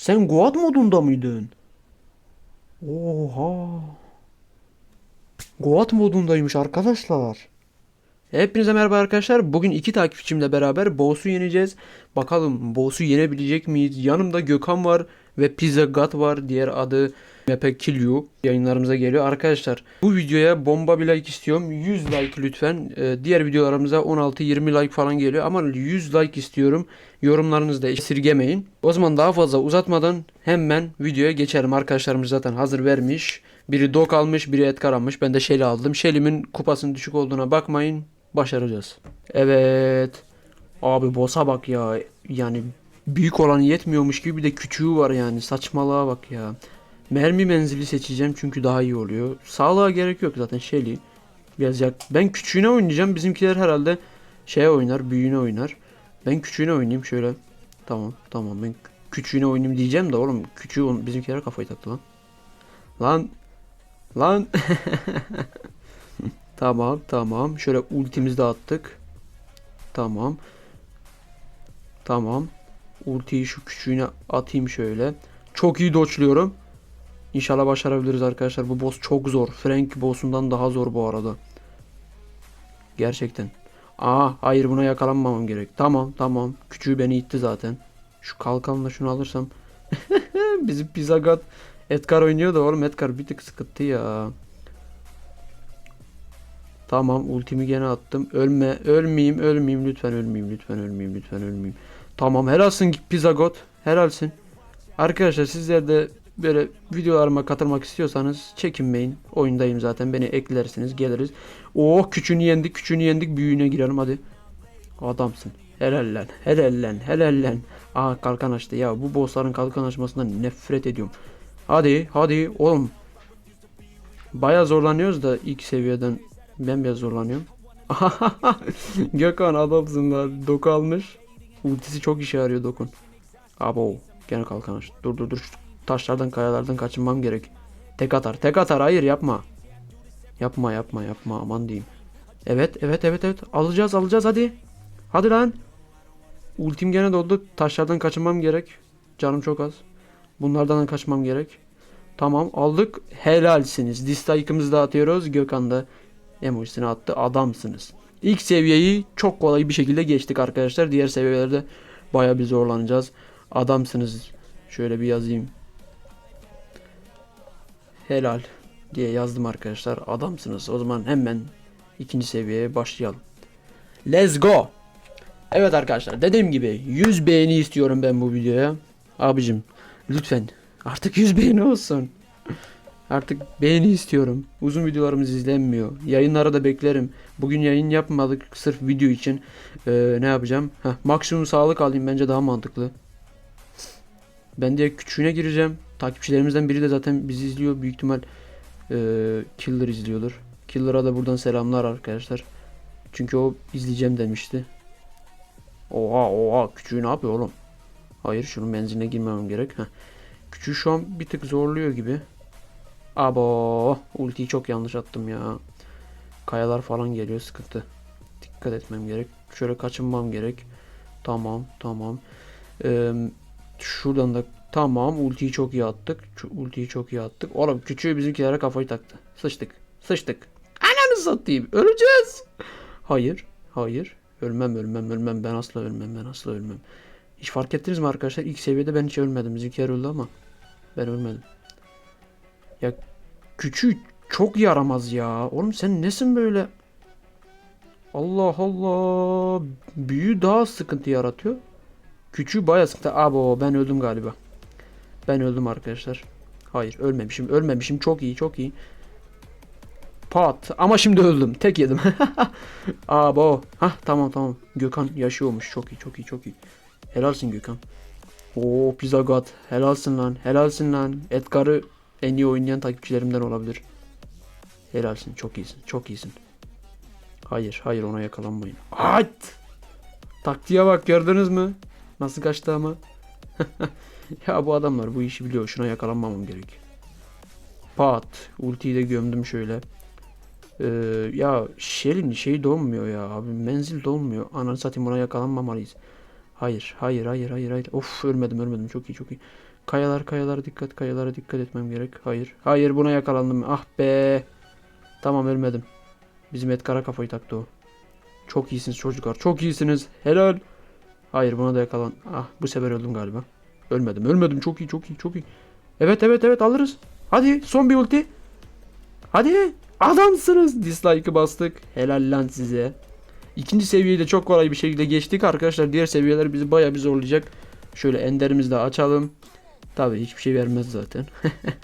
Sen Guat modunda mıydın? Oha. Guat modundaymış arkadaşlar. Hepinize merhaba arkadaşlar. Bugün iki takipçimle beraber Boss'u yeneceğiz. Bakalım Boss'u yenebilecek miyiz? Yanımda Gökhan var ve Pizza God var. Diğer adı Mepe Kill You. Yayınlarımıza geliyor. Arkadaşlar bu videoya bomba bir like istiyorum. 100 like lütfen. Ee, diğer videolarımıza 16-20 like falan geliyor. Ama 100 like istiyorum. Yorumlarınızı da esirgemeyin. O zaman daha fazla uzatmadan hemen videoya geçelim. Arkadaşlarımız zaten hazır vermiş. Biri dok almış, biri Edgar almış. Ben de Shelly aldım. Shelly'min kupasının düşük olduğuna bakmayın. Başaracağız. Evet. Abi boss'a bak ya. Yani büyük olan yetmiyormuş gibi bir de küçüğü var yani. Saçmalığa bak ya. Mermi menzili seçeceğim çünkü daha iyi oluyor. Sağlığa gerek yok zaten Shelly. Biraz yak. Ben küçüğüne oynayacağım. Bizimkiler herhalde şey oynar, büyüğüne oynar. Ben küçüğüne oynayayım şöyle. Tamam, tamam. Ben küçüğüne oynayayım diyeceğim de oğlum küçüğü on- bizimkiler kafayı taktı lan. Lan lan. tamam, tamam. Şöyle ultimizi de attık. Tamam. Tamam. Ultiyi şu küçüğüne atayım şöyle. Çok iyi dodge'luyorum. İnşallah başarabiliriz arkadaşlar. Bu boss çok zor. Frank boss'undan daha zor bu arada. Gerçekten. Aa hayır buna yakalanmamam gerek. Tamam tamam. Küçüğü beni itti zaten. Şu kalkanla şunu alırsam. Bizim pizza god Edgar oynuyor da oğlum Edgar bir tık sıkıntı ya. Tamam ultimi gene attım. Ölme, ölmeyeyim, ölmeyeyim lütfen ölmeyeyim, lütfen ölmeyeyim, lütfen ölmeyeyim. Tamam helalsin pizza god. Helalsin. Arkadaşlar sizler de böyle videolarıma katılmak istiyorsanız çekinmeyin. Oyundayım zaten. Beni eklersiniz, geliriz. Oh küçüğünü yendik, küçüğünü yendik. Büyüğüne girelim hadi. Adamsın. Helal lan, helal lan. Aa kalkan açtı. Ya bu bossların kalkan açmasından nefret ediyorum. Hadi, hadi oğlum. Baya zorlanıyoruz da ilk seviyeden ben biraz zorlanıyorum. Gökhan adamsın lan. Doku almış. Ultisi çok işe yarıyor Dokun. Abo. Gene kalkan. Dur dur dur. Şu taşlardan kayalardan kaçınmam gerek. Tek atar. Tek atar. Hayır yapma. Yapma yapma yapma. Aman diyeyim. Evet evet evet evet. Alacağız alacağız hadi. Hadi lan. Ultim gene doldu. Taşlardan kaçınmam gerek. Canım çok az. Bunlardan da kaçmam gerek. Tamam aldık. Helalsiniz. Dislike'ımızı da atıyoruz. Gökhan da emojisini attı. Adamsınız. İlk seviyeyi çok kolay bir şekilde geçtik arkadaşlar. Diğer seviyelerde baya bir zorlanacağız. Adamsınız. Şöyle bir yazayım. Helal diye yazdım arkadaşlar. Adamsınız. O zaman hemen ikinci seviyeye başlayalım. Let's go. Evet arkadaşlar dediğim gibi 100 beğeni istiyorum ben bu videoya. Abicim lütfen artık 100 beğeni olsun. Artık beğeni istiyorum. Uzun videolarımız izlenmiyor. Yayınlara da beklerim. Bugün yayın yapmadık sırf video için. Ee, ne yapacağım? Heh, maksimum sağlık alayım bence daha mantıklı. Ben de küçüğüne gireceğim. Takipçilerimizden biri de zaten bizi izliyor. Büyük ihtimal e, Killer izliyordur. Killer'a da buradan selamlar arkadaşlar. Çünkü o izleyeceğim demişti. Oha oha küçüğü ne yapıyor oğlum? Hayır şunun menziline girmemem gerek. Heh. Küçüğü şu an bir tık zorluyor gibi. Abo ultiyi çok yanlış attım ya. Kayalar falan geliyor sıkıntı. Dikkat etmem gerek. Şöyle kaçınmam gerek. Tamam tamam. Ee, şuradan da tamam ultiyi çok iyi attık. Ultiyi çok iyi attık. Oğlum küçüğü bizimkilere kafayı taktı. Sıçtık. Sıçtık. Ananı satayım. Öleceğiz. Hayır. Hayır. Ölmem ölmem ölmem. Ben asla ölmem. Ben asla ölmem. Hiç fark ettiniz mi arkadaşlar? İlk seviyede ben hiç ölmedim. Bizimkiler öldü ama ben ölmedim. Ya küçüğü çok yaramaz ya. Oğlum sen nesin böyle? Allah Allah. Büyüğü daha sıkıntı yaratıyor. Küçüğü bayağı sıkıntı. Abo ben öldüm galiba. Ben öldüm arkadaşlar. Hayır ölmemişim. Ölmemişim. Çok iyi çok iyi. Pat. Ama şimdi öldüm. Tek yedim. Abo. Hah tamam tamam. Gökhan yaşıyormuş. Çok iyi çok iyi çok iyi. Helalsin Gökhan. Oo Pizza God. Helalsin lan. Helalsin lan. Edgar'ı en iyi oynayan takipçilerimden olabilir. Helalsin. Çok iyisin. Çok iyisin. Hayır. Hayır ona yakalanmayın. At! Taktiğe bak gördünüz mü? Nasıl kaçtı ama. ya bu adamlar bu işi biliyor. Şuna yakalanmamam gerek. Pat. Ultiyi de gömdüm şöyle. Ee, ya Shell'in şeyi donmuyor ya abi. Menzil donmuyor. Ananı satayım buna yakalanmamalıyız. Hayır, hayır, hayır, hayır, hayır. Of ölmedim, ölmedim. Çok iyi, çok iyi. Kayalar kayalara dikkat kayalara dikkat etmem gerek. Hayır. Hayır buna yakalandım. Ah be. Tamam ölmedim. Bizim Edgar'a kafayı taktı o. Çok iyisiniz çocuklar. Çok iyisiniz. Helal. Hayır buna da yakalan. Ah bu sefer öldüm galiba. Ölmedim. Ölmedim. Çok iyi çok iyi çok iyi. Evet evet evet alırız. Hadi son bir ulti. Hadi. Adamsınız. Dislike'ı bastık. Helal lan size. İkinci seviyeyi de çok kolay bir şekilde geçtik arkadaşlar. Diğer seviyeler bizi bayağı bir zorlayacak. Şöyle enderimizi de açalım. Tabii hiçbir şey vermez zaten.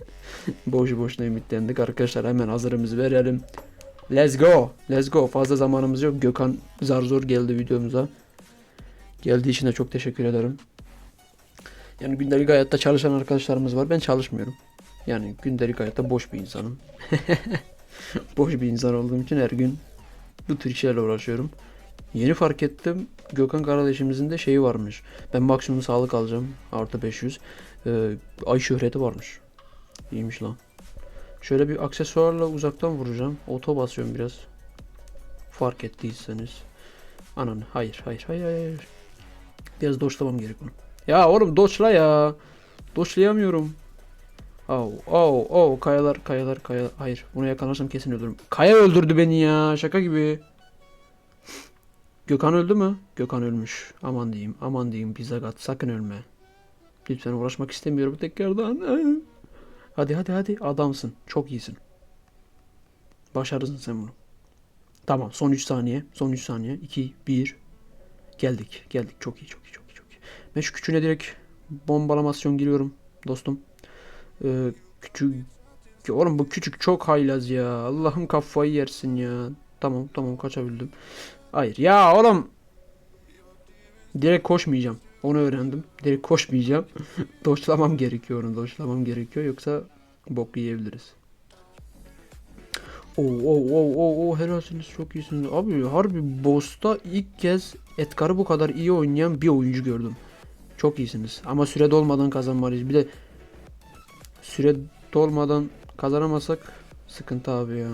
Boşu boşuna ümitlendik arkadaşlar. Hemen hazırımızı verelim. Let's go. Let's go. Fazla zamanımız yok. Gökhan zar zor geldi videomuza. Geldiği için de çok teşekkür ederim. Yani gündelik hayatta çalışan arkadaşlarımız var. Ben çalışmıyorum. Yani gündelik hayatta boş bir insanım. boş bir insan olduğum için her gün bu tür işlerle uğraşıyorum. Yeni fark ettim. Gökhan kardeşimizin de şeyi varmış. Ben maksimum sağlık alacağım. Artı 500. Ee, ay şöhreti varmış. İyiymiş lan. Şöyle bir aksesuarla uzaktan vuracağım. Oto basıyorum biraz. Fark ettiyseniz. Ananı. Hayır, hayır, hayır, hayır. Biraz doçlamam gerek bunu. Ya oğlum doçla ya. Doçlayamıyorum. Oh, oh, oh. Kayalar, kayalar, kayalar. Hayır. Bunu yakalarsam kesin ölürüm. Kaya öldürdü beni ya. Şaka gibi. Gökhan öldü mü? Gökhan ölmüş. Aman diyeyim, aman diyeyim. Pizza gat. Sakın ölme. Lütfen uğraşmak istemiyorum tekrardan. Hadi hadi hadi. Adamsın. Çok iyisin. Başarırsın sen bunu. Tamam. Son 3 saniye. Son 3 saniye. 2, 1. Geldik. Geldik. Çok iyi, çok iyi, çok iyi, çok iyi. Ben şu küçüğüne direkt bombalamasyon giriyorum dostum. Ee, küçük oğlum bu küçük çok haylaz ya. Allah'ım kafayı yersin ya. Tamam tamam kaçabildim. Hayır ya oğlum. Direkt koşmayacağım. Onu öğrendim. Direkt koşmayacağım. doşlamam gerekiyor onu. Doşlamam gerekiyor yoksa bok yiyebiliriz. Oo oo oo oo oo helalsiniz çok iyisiniz. Abi harbi boss'ta ilk kez Edgar'ı bu kadar iyi oynayan bir oyuncu gördüm. Çok iyisiniz. Ama süre dolmadan kazanmalıyız. Bir de süre dolmadan kazanamazsak sıkıntı abi ya.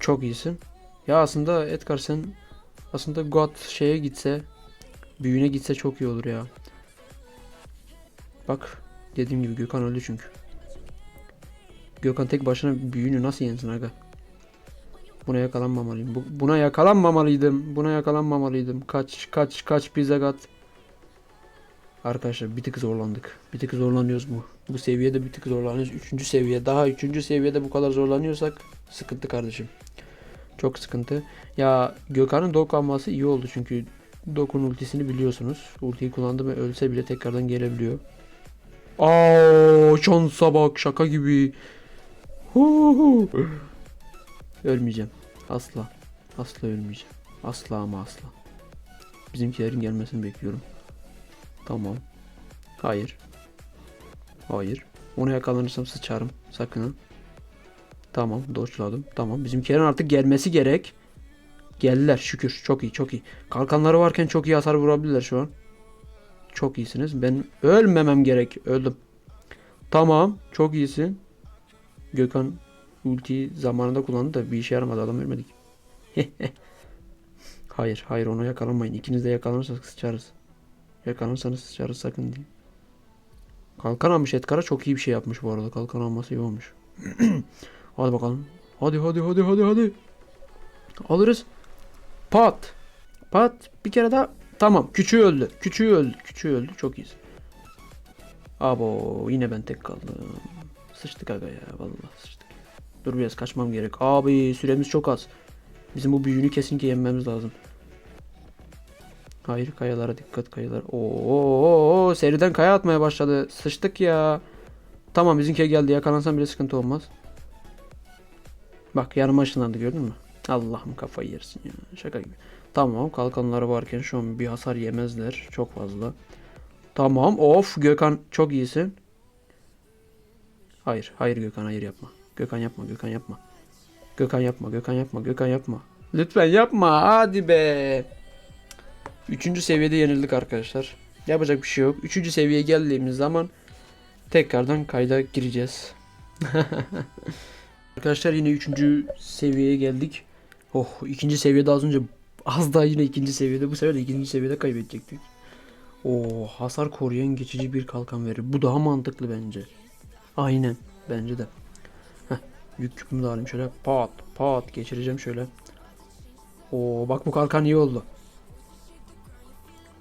Çok iyisin. Ya aslında Edgar sen aslında God şeye gitse büyüğüne gitse çok iyi olur ya. Bak dediğim gibi Gökhan öldü çünkü. Gökhan tek başına büyüğünü nasıl yensin aga? Buna yakalanmamalıyım. Bu- buna yakalanmamalıydım. Buna yakalanmamalıydım. Kaç kaç kaç bize kat. Arkadaşlar bir tık zorlandık. Bir tık zorlanıyoruz bu. Bu seviyede bir tık zorlanıyoruz. Üçüncü seviye. Daha üçüncü seviyede bu kadar zorlanıyorsak sıkıntı kardeşim. Çok sıkıntı. Ya Gökhan'ın dok alması iyi oldu çünkü Dok'un ultisini biliyorsunuz. Ultiyi kullandı ve ölse bile tekrardan gelebiliyor. Aa şansa bak şaka gibi. Ölmeyeceğim. Asla. Asla ölmeyeceğim. Asla ama asla. Bizimkilerin gelmesini bekliyorum. Tamam. Hayır. Hayır. Onu yakalanırsam sıçarım. Sakın. Tamam. Doçladım. Tamam. Bizimkilerin artık gelmesi gerek. Geldiler şükür. Çok iyi çok iyi. Kalkanları varken çok iyi hasar vurabilirler şu an. Çok iyisiniz. Ben ölmemem gerek. Öldüm. Tamam. Çok iyisin. Gökhan ultiyi zamanında kullandı da bir işe yaramadı. Adam ölmedik. hayır. Hayır onu yakalanmayın. İkiniz de yakalanırsak sıçarız. Yakalanırsanız sıçarız sakın değil. Kalkan almış Edgar'a çok iyi bir şey yapmış bu arada. Kalkan alması iyi olmuş. hadi bakalım. Hadi hadi hadi hadi hadi. Alırız. Pat. Pat. Bir kere daha. Tamam. Küçüğü öldü. Küçüğü öldü. Küçüğü öldü. Çok iyisin. Abo yine ben tek kaldım. Sıçtık aga ya. Vallahi sıçtık. Dur biraz kaçmam gerek. Abi süremiz çok az. Bizim bu büyüğünü kesinlikle yenmemiz lazım. Hayır kayalara dikkat kayalar. Oo, seriden kaya atmaya başladı. Sıçtık ya. Tamam bizimki geldi. Yakalansam bile sıkıntı olmaz. Bak yarım ışınlandı gördün mü? Allah'ım kafayı yersin ya. Şaka gibi. Tamam kalkanları varken şu an bir hasar yemezler. Çok fazla. Tamam of Gökhan çok iyisin. Hayır hayır Gökhan hayır yapma. Gökhan yapma Gökhan yapma. Gökhan yapma Gökhan yapma Gökhan yapma. Lütfen yapma hadi be. Üçüncü seviyede yenildik arkadaşlar. Yapacak bir şey yok. Üçüncü seviyeye geldiğimiz zaman tekrardan kayda gireceğiz. arkadaşlar yine üçüncü seviyeye geldik. Oh ikinci seviyede az önce az daha yine ikinci seviyede bu sefer de ikinci seviyede kaybedecektik. O hasar koruyan geçici bir kalkan verir. Bu daha mantıklı bence. Aynen. Bence de. Heh, yük küpümü de alayım şöyle. Pat pat geçireceğim şöyle. Oo bak bu kalkan iyi oldu.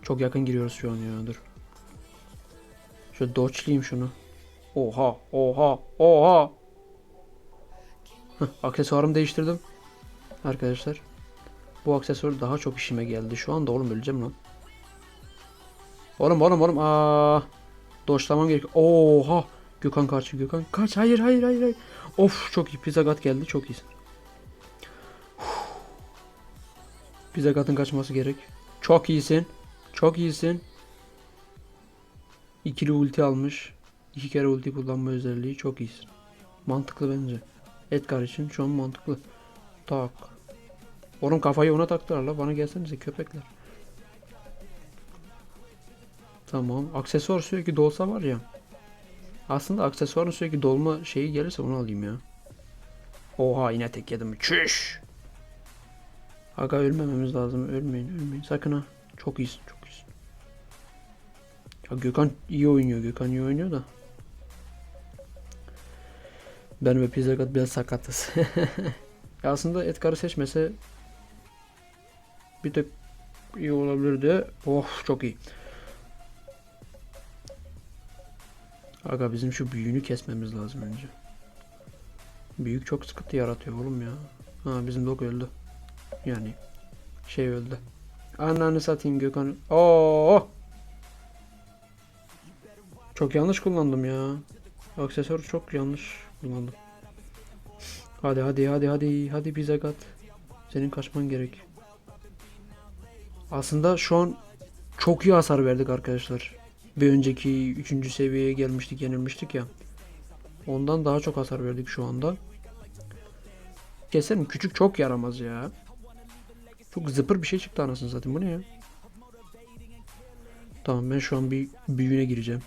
Çok yakın giriyoruz şu an ya dur. Şöyle dodge'layayım şunu. Oha oha oha. Heh, aksesuarımı değiştirdim. Arkadaşlar. Bu aksesuar daha çok işime geldi. Şu anda oğlum öleceğim lan. Oğlum oğlum oğlum. Aa. Doşlamam gerekiyor. Oha. Gökhan karşı Gökhan. Kaç. Hayır hayır hayır. hayır. Of çok iyi. Pizza Gat geldi. Çok iyisin. Pizza Gat'ın kaçması gerek. Çok iyisin. Çok iyisin. İkili ulti almış. İki kere ulti kullanma özelliği. Çok iyisin. Mantıklı bence. Edgar için şu an mantıklı. Tak. Oğlum kafayı ona taktılar la. Bana gelsenize köpekler. Tamam. Aksesuar sürekli dolsa var ya. Aslında aksesuarın sürekli dolma şeyi gelirse onu alayım ya. Oha yine tek yedim. Çüş. Aga ölmememiz lazım. Ölmeyin ölmeyin. Sakın ha. Çok iyisin çok iyisin. Ya Gökhan iyi oynuyor. Gökhan iyi oynuyor da. Ben ve Pizzagat biraz sakatız. ya aslında Edgar'ı seçmese bir tek iyi olabilirdi. Oh çok iyi. Aga bizim şu büyüğünü kesmemiz lazım önce. Büyük çok sıkıntı yaratıyor oğlum ya. Ha bizim dog öldü. Yani şey öldü. Ananı satayım Gökhan. Oo! Çok yanlış kullandım ya. Aksesuarı çok yanlış kullandım. Hadi hadi hadi hadi hadi bize kat. Senin kaçman gerek. Aslında şu an çok iyi hasar verdik arkadaşlar. Bir önceki 3. seviyeye gelmiştik yenilmiştik ya. Ondan daha çok hasar verdik şu anda. Keserim küçük çok yaramaz ya. Çok zıpır bir şey çıktı anasını satayım bu ne ya? Tamam ben şu an bir büyüğüne gireceğim.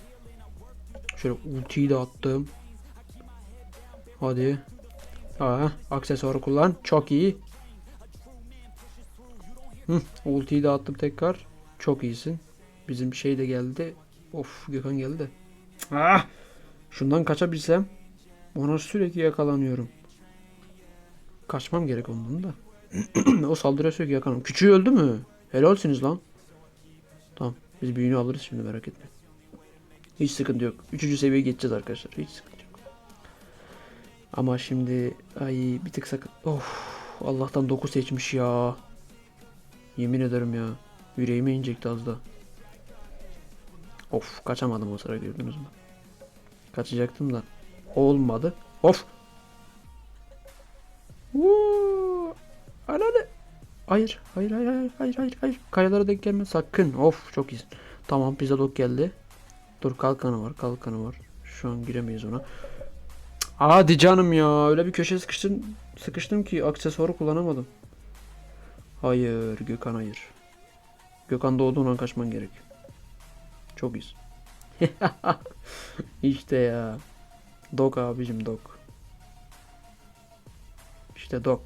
Şöyle ultiyi de attım. Hadi. Aa, aksesuarı kullan. Çok iyi. Hı, ultiyi de attım tekrar. Çok iyisin. Bizim şey de geldi. Of Gökhan geldi. Ah! Şundan kaçabilsem. Ona sürekli yakalanıyorum. Kaçmam gerek ondan da. o saldırıya sürekli yakalanıyorum. Küçüğü öldü mü? Helalsiniz lan. Tamam. Biz büyüğünü alırız şimdi merak etme. Hiç sıkıntı yok. Üçüncü seviyeye geçeceğiz arkadaşlar. Hiç sıkıntı. Ama şimdi ay bir tık sakın. Of Allah'tan 9 seçmiş ya. Yemin ederim ya. Yüreğime inecekti az da. Of kaçamadım o sıra gördünüz mü? Kaçacaktım da. Olmadı. Of. Vuu. Ananı. Hayır, hayır, hayır, hayır, hayır, hayır, hayır. Kayalara denk gelme sakın. Of çok iyisin. Tamam pizza dog geldi. Dur kalkanı var, kalkanı var. Şu an giremeyiz ona. Hadi canım ya. Öyle bir köşeye sıkıştım, sıkıştım ki aksesuarı kullanamadım. Hayır, Gökhan hayır. Gökhan doğduğundan kaçman gerek. Çok iyisin. işte ya. Dog abicim dog. İşte dog.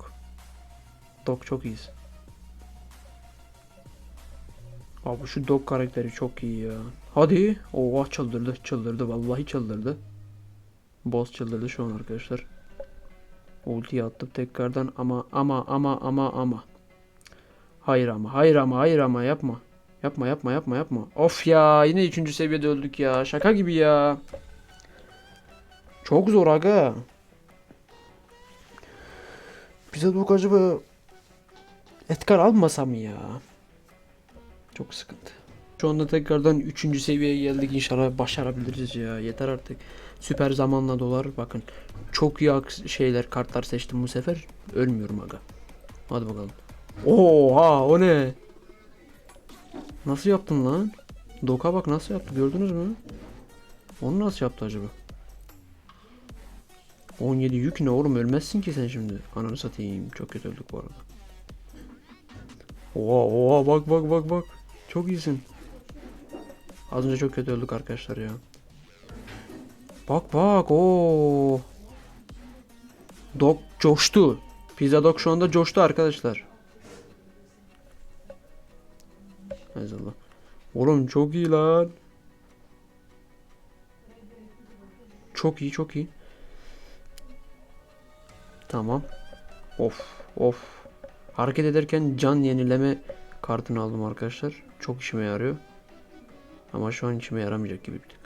Dog çok iyisin. Abi şu dog karakteri çok iyi ya. Hadi. Oha çıldırdı çıldırdı vallahi çıldırdı. Boss çıldırdı şu an arkadaşlar. Ultiyi attım tekrardan ama ama ama ama ama. Hayır ama hayır ama hayır ama yapma. Yapma yapma yapma yapma. Of ya yine 3. seviyede öldük ya. Şaka gibi ya. Çok zor aga. Bize dog acaba Edgar almasam mı ya? Çok sıkıntı. Şu anda tekrardan 3. seviyeye geldik. İnşallah başarabiliriz ya. Yeter artık. Süper zamanla dolar. Bakın. Çok iyi şeyler kartlar seçtim bu sefer. Ölmüyorum aga. Hadi bakalım. Oha o ne? Nasıl yaptın lan? Doka bak nasıl yaptı gördünüz mü? Onu nasıl yaptı acaba? 17 yük ne oğlum ölmezsin ki sen şimdi. Ananı satayım. Çok kötü öldük bu arada. Oha oha bak bak bak bak. Çok iyisin. Az önce çok kötü öldük arkadaşlar ya. Bak bak o. Dog coştu. Pizza Dog şu anda coştu arkadaşlar. Ezallah. Oğlum çok iyi lan. Çok iyi çok iyi. Tamam. Of of. Hareket ederken can yenileme kartını aldım arkadaşlar. Çok işime yarıyor. Ama şu an işime yaramayacak gibi bir.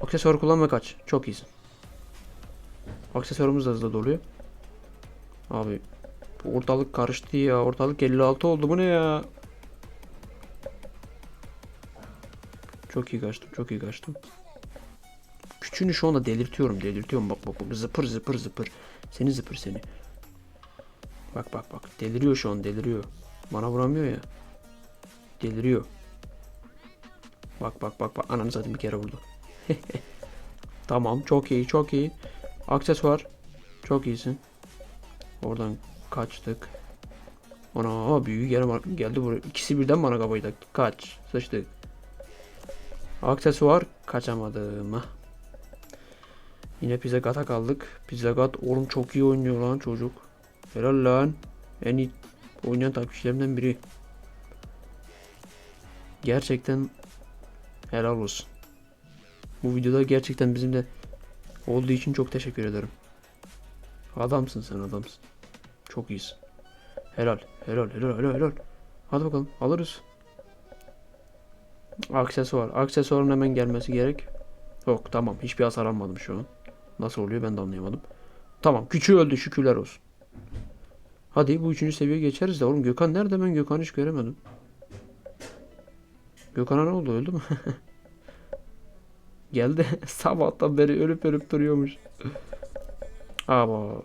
Aksesuar kullanma kaç. Çok iyisin. Aksesuarımız da hızlı doluyor. Abi ortalık karıştı ya. Ortalık 56 oldu. Bu ne ya? Çok iyi kaçtım. Çok iyi kaçtım. Küçüğünü şu anda delirtiyorum. Delirtiyorum. Bak bak bak. Zıpır zıpır zıpır. Seni zıpır seni. Bak bak bak. Deliriyor şu an deliriyor. Bana vuramıyor ya. Deliriyor. Bak bak bak bak. Ananı zaten bir kere vurdu. tamam çok iyi çok iyi. Aksesuar. Çok iyisin. Oradan kaçtık. Ana büyü gene geldi buraya. İkisi birden bana kafayı taktı. Kaç. Sıçtık. Aksesuar kaçamadım. Yine Pizza Gut'a kaldık. Pizza Gut oğlum çok iyi oynuyor lan çocuk. Helal lan. En iyi oynayan takipçilerimden biri. Gerçekten helal olsun. Bu videoda gerçekten bizimle olduğu için çok teşekkür ederim. Adamsın sen adamsın. Çok iyisin. Helal. Helal helal helal helal. Hadi bakalım alırız. Aksesuar. Aksesuarın hemen gelmesi gerek. Yok tamam. Hiçbir hasar almadım şu an. Nasıl oluyor ben de anlayamadım. Tamam. Küçüğü öldü. Şükürler olsun. Hadi bu üçüncü seviyeye geçeriz de. Oğlum Gökhan nerede ben Gökhan'ı hiç göremedim. Gökhan'a ne oldu öldü mü? Geldi. Sabahtan beri ölüp ölüp duruyormuş. Ama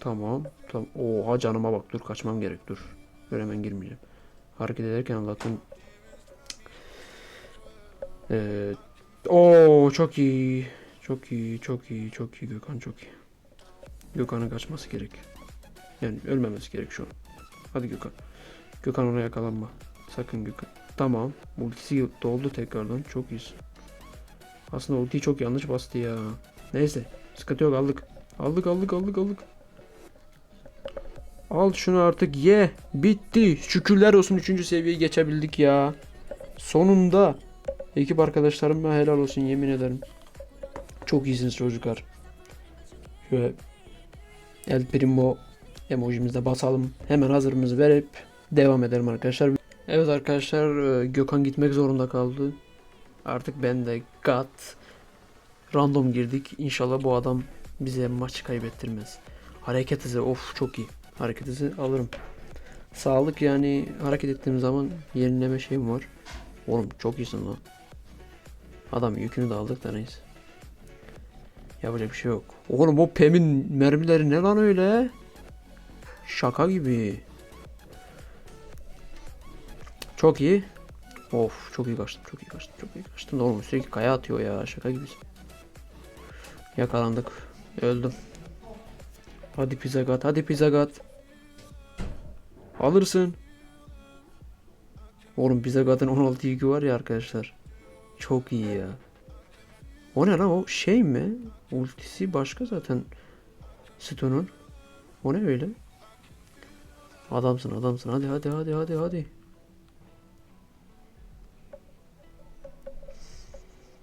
tamam. Tamam. Oha canıma bak dur kaçmam gerek dur. Böyle hemen girmeyeceğim. Hareket ederken Allah'tan ee, o çok iyi. Çok iyi, çok iyi, çok iyi Gökhan çok iyi. Gökhan'ın kaçması gerek. Yani ölmemesi gerek şu an. Hadi Gökhan. Gökhan ona yakalanma. Sakın Gökhan. Tamam. Ultisi doldu tekrardan. Çok iyisin. Aslında ultiyi çok yanlış bastı ya. Neyse. Sıkıntı yok aldık. Aldık aldık aldık aldık. Al şunu artık ye. Bitti. Şükürler olsun 3. seviyeyi geçebildik ya. Sonunda. Ekip arkadaşlarıma helal olsun yemin ederim. Çok iyisiniz çocuklar. Şöyle El Primo emojimize basalım. Hemen hazırımızı verip devam edelim arkadaşlar. Evet arkadaşlar e, Gökhan gitmek zorunda kaldı. Artık ben de gat random girdik. İnşallah bu adam bize maç kaybettirmez. Hareket hızı of çok iyi. Hareket hızı alırım. Sağlık yani hareket ettiğim zaman yenileme şeyim var. Oğlum çok iyisin lan. Adam yükünü de aldık da neyse. Yapacak bir şey yok. Oğlum o Pem'in mermileri ne lan öyle? Şaka gibi. Çok iyi. Of çok iyi kaçtım çok iyi kaçtım çok iyi kaçtım. da Oğlum sürekli kaya atıyor ya şaka gibisin. Yakalandık. Öldüm. Hadi pizza gat hadi pizza gat. Alırsın. Oğlum pizza gatın 16 yükü var ya arkadaşlar. Çok iyi ya. O ne lan o şey mi? Ultisi başka zaten. Stone'un. O ne öyle? Adamsın adamsın hadi hadi hadi hadi hadi.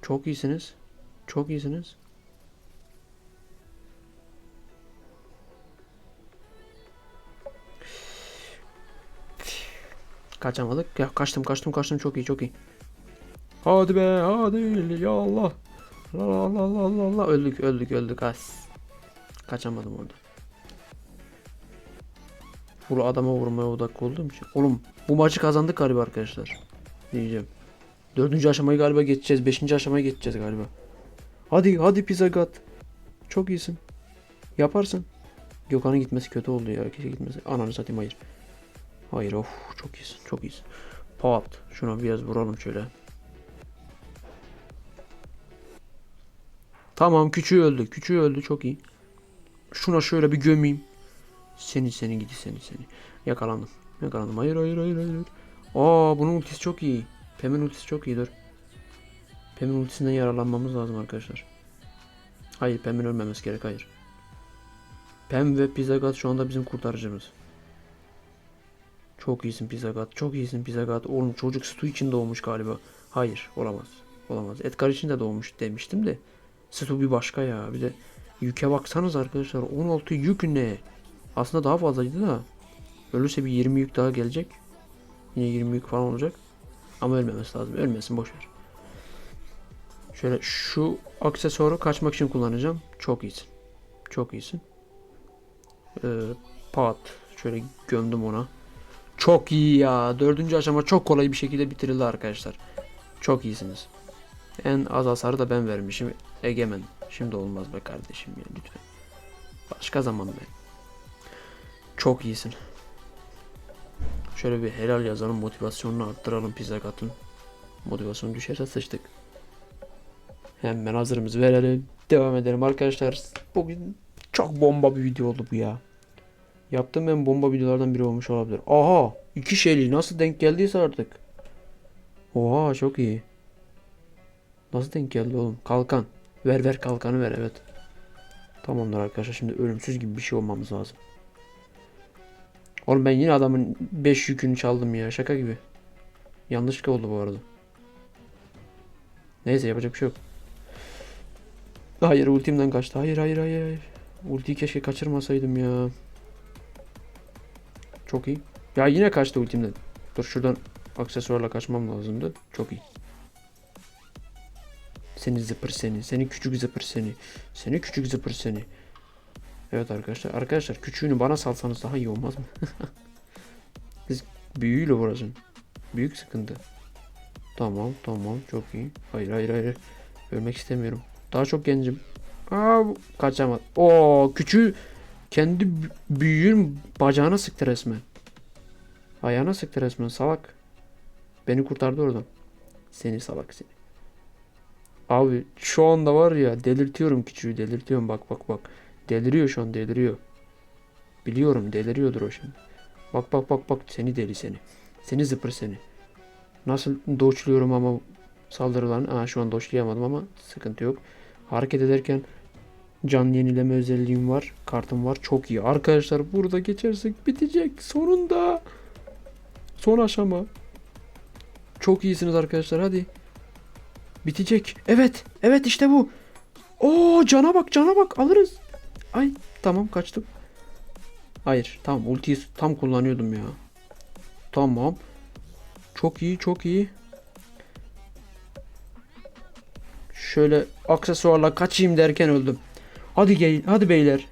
Çok iyisiniz. Çok iyisiniz. Kaçamadık. Ya kaçtım kaçtım kaçtım çok iyi çok iyi. Hadi be hadi ya Allah. La la la la la la öldük öldük öldük as. Kaçamadım orada. Vur adama vurmaya odaklı olduğum için. Oğlum bu maçı kazandık galiba arkadaşlar. Diyeceğim. Dördüncü aşamayı galiba geçeceğiz. Beşinci aşamaya geçeceğiz galiba. Hadi hadi pizza gat. Çok iyisin. Yaparsın. Gökhan'ın gitmesi kötü oldu ya. Keşke gitmesi. Ananı satayım hayır. Hayır of çok iyisin çok iyisin. Pat. Şuna biraz vuralım şöyle. Tamam küçüğü öldü. Küçüğü öldü çok iyi. Şuna şöyle bir gömeyim. Seni seni gidi seni seni. Yakalandım. Yakalandım. Hayır hayır hayır hayır. Aa bunun ultisi çok iyi. Pem'in ultisi çok iyi dur. Pem'in ultisinden yararlanmamız lazım arkadaşlar. Hayır Pem'in ölmemesi gerek hayır. Pem ve Pizza God şu anda bizim kurtarıcımız. Çok iyisin Pizzagat. Çok iyisin Pizzagat. Oğlum çocuk Stu için doğmuş galiba. Hayır olamaz. Olamaz. Edgar için de doğmuş demiştim de. Stu bir başka ya. Bir de yüke baksanız arkadaşlar. 16 yük ne? Aslında daha fazlaydı da. Ölürse bir 20 yük daha gelecek. Yine 20 yük falan olacak. Ama ölmemesi lazım. Ölmesin boş ver. Şöyle şu aksesuarı kaçmak için kullanacağım. Çok iyisin. Çok iyisin. Ee, pat. Şöyle gömdüm ona. Çok iyi ya. Dördüncü aşama çok kolay bir şekilde bitirildi arkadaşlar. Çok iyisiniz. En az hasarı da ben vermişim. Egemen. Şimdi olmaz be kardeşim ya lütfen. Başka zaman be. Çok iyisin. Şöyle bir helal yazalım. Motivasyonunu arttıralım pizza katın. Motivasyonu düşerse sıçtık. Hemen hazırımızı verelim. Devam edelim arkadaşlar. Bugün çok bomba bir video oldu bu ya. Yaptığım en bomba videolardan biri olmuş olabilir. Aha! iki şeyli nasıl denk geldiyse artık. Oha çok iyi. Nasıl denk geldi oğlum? Kalkan. Ver ver kalkanı ver evet. Tamamdır arkadaşlar şimdi ölümsüz gibi bir şey olmamız lazım. Oğlum ben yine adamın 5 yükünü çaldım ya şaka gibi. Yanlışlıkla oldu bu arada. Neyse yapacak bir şey yok. Hayır ultimden kaçtı. Hayır hayır hayır. hayır. Ultiyi keşke kaçırmasaydım ya. Çok iyi. Ya yine kaçtı ultimden. Dur şuradan aksesuarla kaçmam lazımdı. Çok iyi. Seni zıpır seni. Seni küçük zıpır seni. Seni küçük zıpır seni. Evet arkadaşlar. Arkadaşlar küçüğünü bana salsanız daha iyi olmaz mı? Siz büyüğüyle uğraşın. Büyük sıkıntı. Tamam tamam çok iyi. Hayır hayır hayır. Ölmek istemiyorum. Daha çok gencim. Aa kaçamadı. Oo küçüğü kendi bü- büyüğün bacağına sıktı resmen. Ayağına sıktı resmen salak. Beni kurtardı oradan. Seni salak seni. Abi şu anda var ya delirtiyorum küçüğü delirtiyorum bak bak bak. Deliriyor şu an deliriyor. Biliyorum deliriyordur o şimdi. Bak bak bak bak seni deli seni. Seni zıpır seni. Nasıl doçluyorum ama saldırılan. Aa şu an doçlayamadım ama sıkıntı yok. Hareket ederken can yenileme özelliğim var. Kartım var. Çok iyi. Arkadaşlar burada geçersek bitecek. Sonunda. Son aşama. Çok iyisiniz arkadaşlar hadi. Bitecek. Evet. Evet işte bu. Oo cana bak cana bak alırız. Ay tamam kaçtım. Hayır tamam ultiyi tam kullanıyordum ya. Tamam. Çok iyi çok iyi. Şöyle aksesuarla kaçayım derken öldüm. Hadi gel hadi beyler.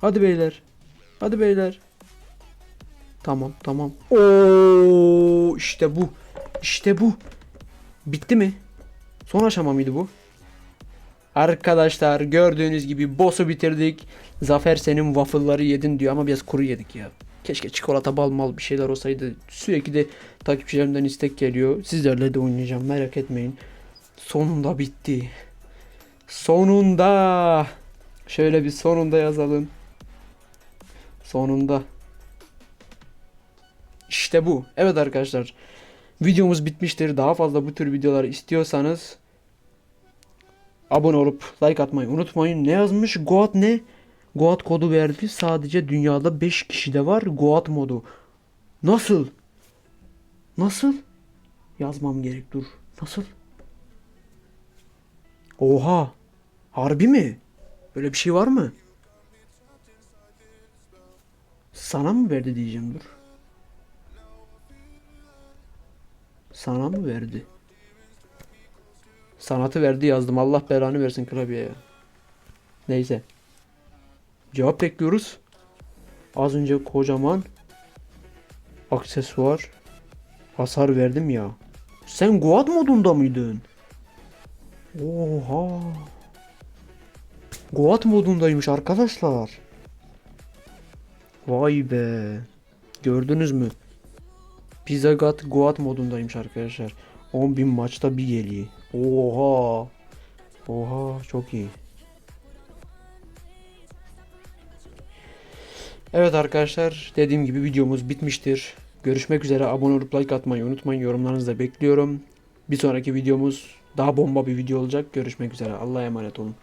Hadi beyler. Hadi beyler. Tamam tamam. Oo işte bu. İşte bu. Bitti mi? Son aşama mıydı bu? Arkadaşlar gördüğünüz gibi boss'u bitirdik. Zafer senin waffle'ları yedin diyor ama biraz kuru yedik ya. Keşke çikolata bal mal bir şeyler olsaydı. Sürekli de takipçilerimden istek geliyor. Sizlerle de oynayacağım merak etmeyin. Sonunda bitti. Sonunda. Şöyle bir sonunda yazalım. Sonunda. İşte bu. Evet arkadaşlar. Videomuz bitmiştir. Daha fazla bu tür videolar istiyorsanız abone olup like atmayı unutmayın. Ne yazmış? Goat ne? Goat kodu verdi. Sadece dünyada 5 kişide var Goat modu. Nasıl? Nasıl? Yazmam gerek dur. Nasıl? Oha. Harbi mi? Böyle bir şey var mı? Sana mı verdi diyeceğim dur. Sana mı verdi? Sanatı verdi yazdım. Allah belanı versin klavye. Neyse. Cevap bekliyoruz. Az önce kocaman aksesuar hasar verdim ya. Sen Guad modunda mıydın? Oha. Guad modundaymış arkadaşlar. Vay be. Gördünüz mü? Pizzagat Guad modundaymış arkadaşlar. 10.000 maçta bir geliyor. Oha. Oha çok iyi. Evet arkadaşlar dediğim gibi videomuz bitmiştir. Görüşmek üzere abone olup like atmayı unutmayın. Yorumlarınızı da bekliyorum. Bir sonraki videomuz daha bomba bir video olacak. Görüşmek üzere. Allah'a emanet olun.